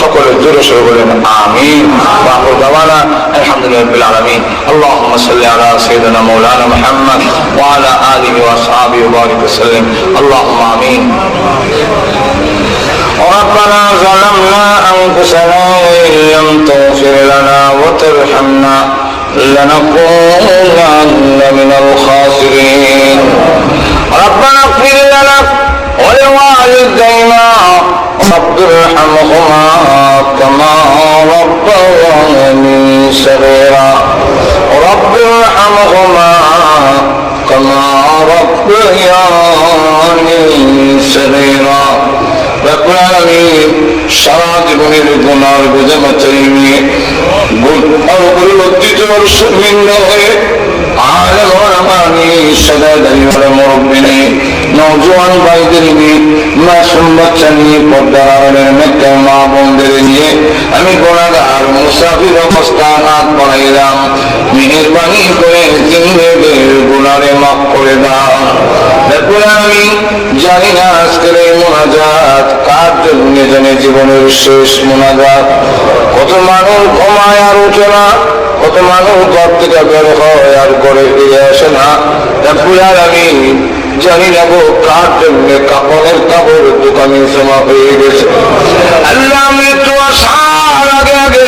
সকলের জোরে সরে বলেন আমিন বাবু দাওয়ানা আলহামদুলিল্লাহ রাব্বিল আলামিন اللهم صل على سيدنا مولانا محمد وعلى اله واصحابه وبارك وسلم اللهم امين ربنا ظلمنا أنفسنا وإن لم تغفر لنا وترحمنا لنكونن من الخاسرين ربنا اغفر لنا ولوالدينا رب ارحمهما كما ربياني صغيرا رب ارحمهما كما ربياني صغيرا রব্বুল আলামিন সারা জীবনের গুনার বোঝা মাথায় নিয়ে গুনার উপরে লজ্জিত শূন্য হয়ে আলম রামানি সদা দাঁড়িয়ে মুরব্বী নিয়ে নৌজওয়ান ভাইদের নিয়ে মাসুম বাচ্চা নিয়ে পর্দা আড়ালের মেয়েটা মা বোনদের নিয়ে আমি গোনাগার মুসাফির অবস্থান হাত বানাইলাম মেহরবানি করে জিন্দেগের গুনারে মাফ করে দাও দেখুন আমি জানি না আজকের এই মোনাজাত কার জন্য জানে জীবনের শেষ মোনাজাত কত মানুষ ঘুমায় আর ওঠে না কত মানুষ ঘর থেকে বের হয় আর করে ফিরে আসে না দেখুন আমি জানি না গো কার জন্য কাপড়ের কাপড় দোকানে জমা হয়ে গেছে আল্লাহ মৃত্যু আসার আগে আগে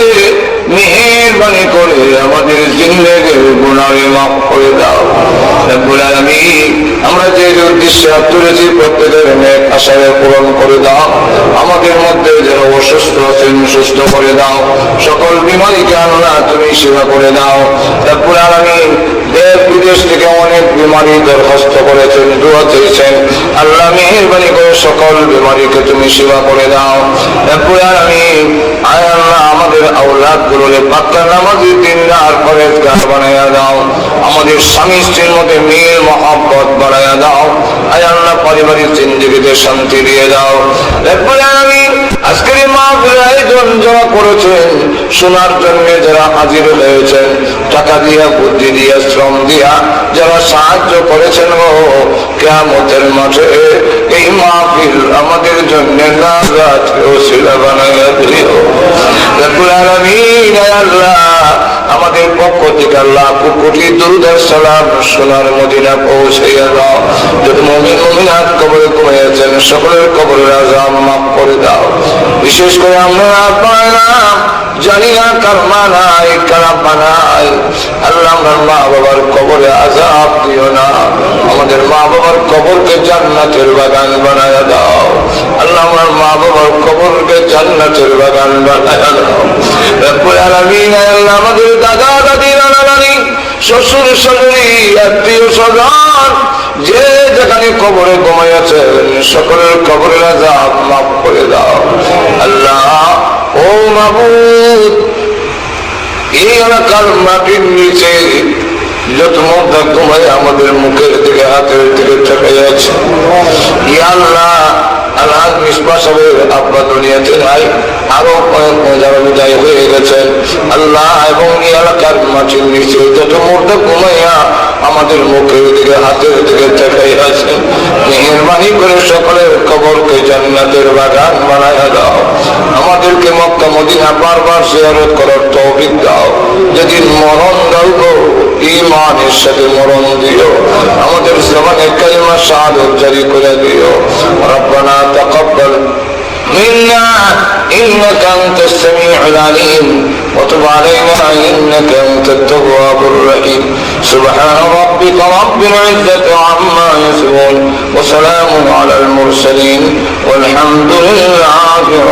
মেহরবানি করে আমাদের জিন্দগির গুণারে মাফ করে দাও রব্বুল আলামিন আমরা যে উদ্দেশ্যে তুলেছি প্রত্যেকের নেক আশায় পূরণ করে দাও। আমাদের মধ্যে যেন অসুস্থ আছেন, সুস্থ করে দাও। সকল বিমারীকে আল্লাহ তুমি সেবা করে দাও। রব্বুল আমি দেশ, বিদেশ থেকে অনেক বিমারি দরখাস্ত করেছেন, দোয়া চেয়েছেন। আল্লাহ মেহরবানি করে সকল বিমারিকে তুমি সেবা করে দাও। রব্বুল আমি আয় আল্লাহ আমাদের আওলাদ গুলোরে পাক্কা নামাজি দিনদার পরেজগার বানাইয়া দাও। আমাদের স্বামী স্ত্রীর মধ্যে মিল, মহব্বত বাড়াইয়া দাও। আয় আল্লাহ পারিবারিক জিন্দগিতে শান্তি দিয়ে দাও। আলামিন আজকের যারা করেছেন শোনার জন্য যারা হাজির হয়েছেন, টাকা দিয়া, বুদ্ধি দিয়া, শ্রম দিয়া, যারা সাহায্য করেছেন ও মাঠে এই মাহফিল আমাদের জন্য না ওসিলা বানাইয়া দিও। আল্লাহ আমাদের পক্ষ থেকে আল্লাহ কোটি সালাম সোনার মদিনা পৌঁছাইয়া দাও। যদি মমিন মমিনাত কবরে কমাইয়াছেন সকলের কবরের আজাম মাফ করে দাও। বিশেষ করে আমরা না জানি না কার মা নাই, কারা বানাই আল্লাহ আমার মা বাবার কবরে আজাব দিও না। আমাদের মা বাবার কবরকে জান্নাতের বাগান বানায় দাও। আল্লাহ আমার মা বাবার কবরকে জান্নাতের বাগান আমাদের দাদা শ্বশুর, শাশুড়ি, আত্মীয় স্বজন, যে যেখানে কবরে সকলের কবরের মাফ করে দাও। আল্লাহ, ও মাবুদ, এই এলাকার মাটির নিচে যত মধ্যা ঘুমায় আমাদের মুখের দিকে, হাতের দিকে আল্লাহ মিসবা সাহেবের আব্বা দুনিয়াতে নাই আরও কয়েক যারা বিদায় হয়ে গেছেন আল্লাহ এবং এলাকার মাটির নিচে যত মধ্যে ঘুমাইয়া আমাদের মুখের দিকে হাতের দিকে ঠেকাই আছে মেহরবানি করে সকলের কবরকে জান্নাতের বাগান বানায় দাও আমাদেরকে মক্কা মদিনা বারবার জিয়ারত করার তৌফিক দাও। যেদিন মরণ ইমানের সাথে মরণ দিও আমাদের জবানে কালিমা শাহাদত জারি করে দিও রব্বানা তাকাব্বাল منا إنك أنت السميع العليم وتب علينا إنك أنت التواب الرحيم سبحان ربك رب العزة عما يصفون وسلام على المرسلين والحمد لله رب العالمين